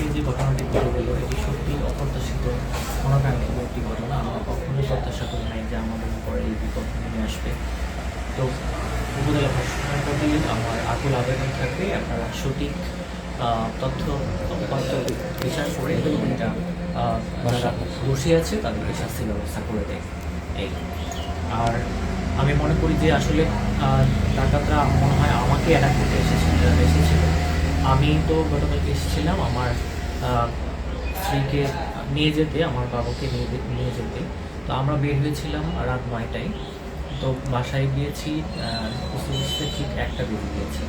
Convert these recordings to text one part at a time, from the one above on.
আজকে যে ঘটনাটি ঘটে গেল এটি সত্যি অপ্রত্যাশিত অনাকাঙ্ক্ষিত একটি ঘটনা। আমরা কখনোই প্রত্যাশা করি নাই যে আমাদের পরে এই বিপদ নেমে আসবে। তো উপজেলা প্রশাসনের প্রতি আমার আকুল আবেদন থাকবে, আপনারা সঠিক তথ্য বিচার করে এটা যারা দোষী আছে তাদেরকে শাস্তির ব্যবস্থা করে দেয়। এই। আর আমি মনে করি যে আসলে ডাকাতরা মনে হয় আমাকে অ্যাটাক করতে এসেছিল এসেছিল। আমি তো গতকালকে এসেছিলাম আমার স্ত্রীকে নিয়ে যেতে আমার বাবাকে নিয়ে নিয়ে যেতে। তো আমরা বের হয়েছিলাম রাত নয়টায়। তো বাসায় গিয়েছি বুঝতে বুঝতে ঠিক একটা বেজে গিয়েছে।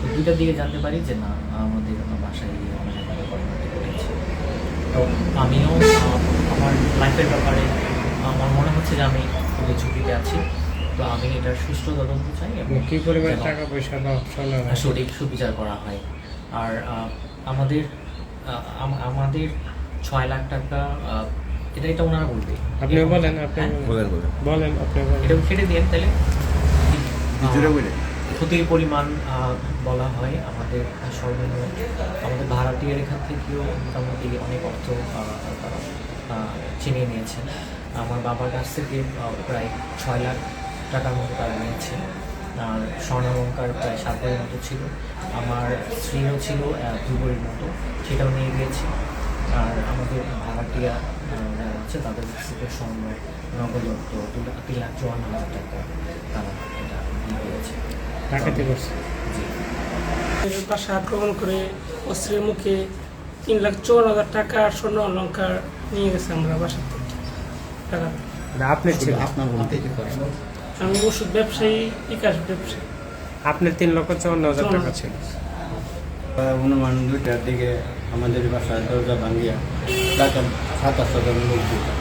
তো দুইটার দিকে জানতে পারি যে না আমাদের বাসায় গিয়ে তো আমিও আমার লাইফের ব্যাপারে আমার মনে হচ্ছে যে আমি খুবই ঝুঁকিতে আছি। তো আমি এটার সুষ্ঠু তদন্ত চাই এবং কি পরিমাণ টাকা পয়সা বা সঠিক সুবিচার করা হয়। আর আমাদের আমাদের ছয় লাখ টাকা এটাই তো এটা ওনারা বলবে। আপনি বলেন আপনি হ্যাঁ? বলেন। বলেন বলেন। বলেন আপনি বলেন। এটা কেটে দিন তাহলে। ক্ষতির পরিমাণ বলা হয় আমাদের সর্বনিম্ন। আমাদের ভাড়াটিয়ার এখান থেকেও মোটামুটি অনেক অর্থ তারা ছিনিয়ে নিয়েছেন। আমার বাবার কাছ থেকে প্রায় ছয় লাখ টাকার মতো তারা নিয়েছে আর স্বর্ণালঙ্কার প্রায় সাত ভরির মতো ছিল। আমার স্ত্রীও ছিল দুই মতো। সেটাও নিয়ে গিয়েছি। আর আমাদের ভাড়াটিয়া যারা আছে তাদের থেকে স্বর্ণ নগদ অর্থ দু লাখ- তিন লাখ চুয়ান্ন হাজার টাকা তারা এটা নিয়ে গিয়েছে। করছে? বাসা আক্রমণ করে অস্ত্রের মুখে তিন লাখ চুয়ান্ন হাজার টাকা আর স্বর্ণ অলঙ্কার নিয়ে গেছে আমরা বাসা থেকে। টাকা আপনি ছিলেন? আপনার বলতে আমি ওষুধ ব্যবসায়ী বিকাশ ব্যবসায়ী। আপনার তিন লক্ষ চুয়ান্ন হাজার টাকা ছিল। অনুমান দুইটার দিকে আমাদের বাসার দরজা ভাঙ্গিয়া টাকা সাতাশ হাজার লোক ঢুকে।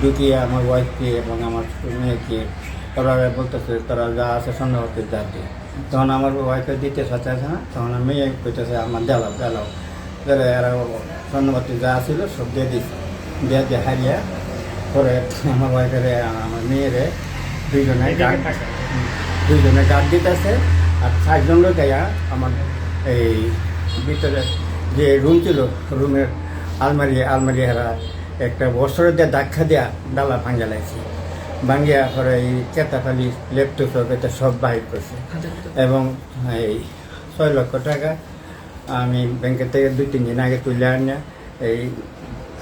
ঢুকিয়ে আমার ওয়াইফকে এবং আমার মেয়েকে ওরা বলতেছে তারা যা আছে সন্দেহতে যা দিয়ে তখন আমার ওয়াইফে দিতে সাথে আছে না তখন মেয়ে কইতেছে আমার দেলাও দেলাও তাহলে এরা স্বর্ণপতি যা ছিল সব দিয়ে দিচ্ছে দিয়ে দিয়ে হারিয়ে পরে আমার ওয়াইফের আমার মেয়েরে দুইজনে গার্ড দুইজনে গার্ড দিতেছে আর চারজন লোক আইয়া আমার এই ভিতরে যে রুম ছিল রুমের আলমারি আলমারি হারা একটা বছরের দিয়ে দাক্ষা দেয়া ডালা ভাঙ্গা লাগছে ভাঙ্গিয়া পরে এই কেতাফালি ল্যাপটপ সব এটা সব বাহির করছে। এবং এই ছয় লক্ষ টাকা আমি ব্যাংকের থেকে দুই তিন দিন আগে তুলে আনিয়া এই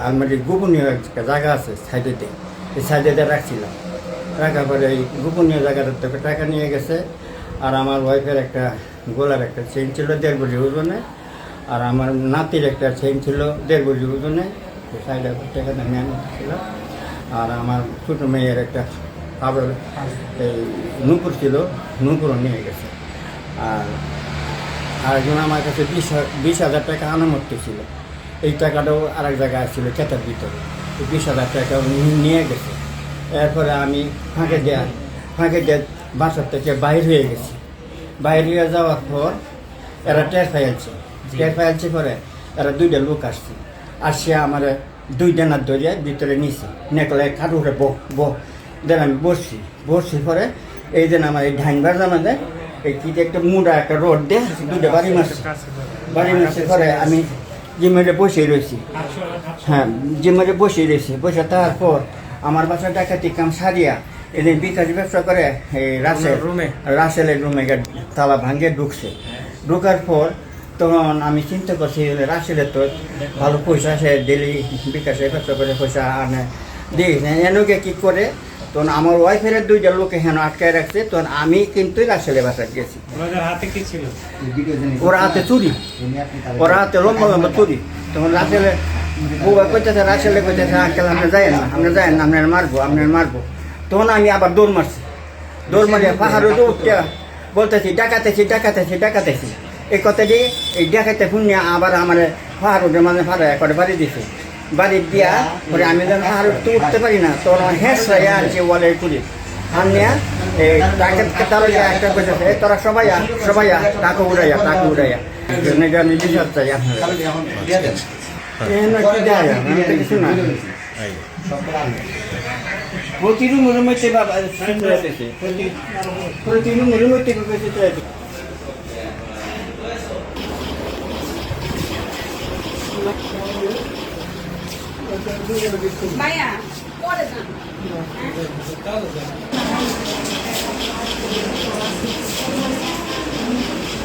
আলমারির গোপনীয় একটা জায়গা আছে সাইডেতে এই সাইডেতে রাখছিলাম। রাখার পরে এই গোপনীয় জায়গাটার থেকে টাকা নিয়ে গেছে। আর আমার ওয়াইফের একটা গোলার একটা চেইন ছিল দেড় বলি ওজনে, আর আমার নাতির একটা চেইন ছিল দেড় বলি ওজনে হাজার টাকা দামে ছিল আর আমার ছোটো মেয়ের একটা আবার এই নূপুর ছিল, নূপুরও নিয়ে গেছে। আর আরেকজন আমার কাছে বিশ বিশ হাজার টাকা আনামত্তি ছিল। এই টাকাটাও আরেক জায়গায় ছিল, খেতার ভিতরে। বিশ হাজার টাকা নিয়ে গেছে। এরপরে আমি ফাঁকে দেয়া ফাঁকে দিয়ে বাসার থেকে বাইর হয়ে গেছি। বাইর হয়ে যাওয়ার পর এরা টের ফাইলছে টের ফাইলছে পরে এরা দুইটা লোক আসছে। আসছে আমার দুই ডানার দরিয়া ভিতরে নিছে। নেকলে খাটু উঠে বহ বহ দেন আমি বসছি। বসছি পরে এই দিন আমার এই ঢাইনবার জানা দেয় এই কি যে একটা মুড়া একটা রোড দিয়ে দুইটা বাড়ি মারছে। বাড়ি মারছে পরে আমি জিমেরে বসে রয়েছি হ্যাঁ জিমেরে বসে রয়েছি বসে তারপর আমার বাসা ডাকাতি কাম সারিয়া এদিন বিকাশ ব্যবসা করে এই রাসেল রুমে? রাসেলের রুমে তালা ভাঙে ঢুকছে। ঢুকার পর তখন আমি চিন্তা করছি রাসেলের তো ভালো পয়সা সে ডেলি বিকাশে ব্যবসা করে পয়সা আনে। দেখিস এনুকে কি করে? তখন আমার ওয়াইফের দুইটা লোকে হেন আটকায় রাখছে। তখন আমি কিন্তু রাসেলের বাসায় গেছি। ওরা হাতে চুরি। ওরা হাতে লম্বা লম্বা চুরি। তখন রাসেলে বউয়া না, আমরা যাই না আপনার মারবো আপনার মারবো। তখন আমি আবার দৌড় মারছি। দৌড় মারিয়া পাহাড়ে উঠতে বলতেছি, ডাকাতেছি ডাকাতেছি ডাকাতেছি। এই কথা দিয়ে এই ডাকাতে শুনিয়া আবার আমার পাহাড় মানে ভাড়া করে বাড়ি দিছে। বাড়ি দিয়া পরে আমি যখন পাহাড় উঠতে উঠতে পারি না, তখন আমার হয়ে আনছি ওয়ালের পুরি আনিয়া এই ডাকাত তারা একটা কইতেছে, "এই তোরা সবাই সবাই টাকা উড়াইয়া টাকা উড়াইয়া। আমি বিশ্বাস চাই আপনারা তো কিছু না প্রতি রুমের মধ্যে প্রতি রুমের মধ্যে ভাইয়া পরে যান।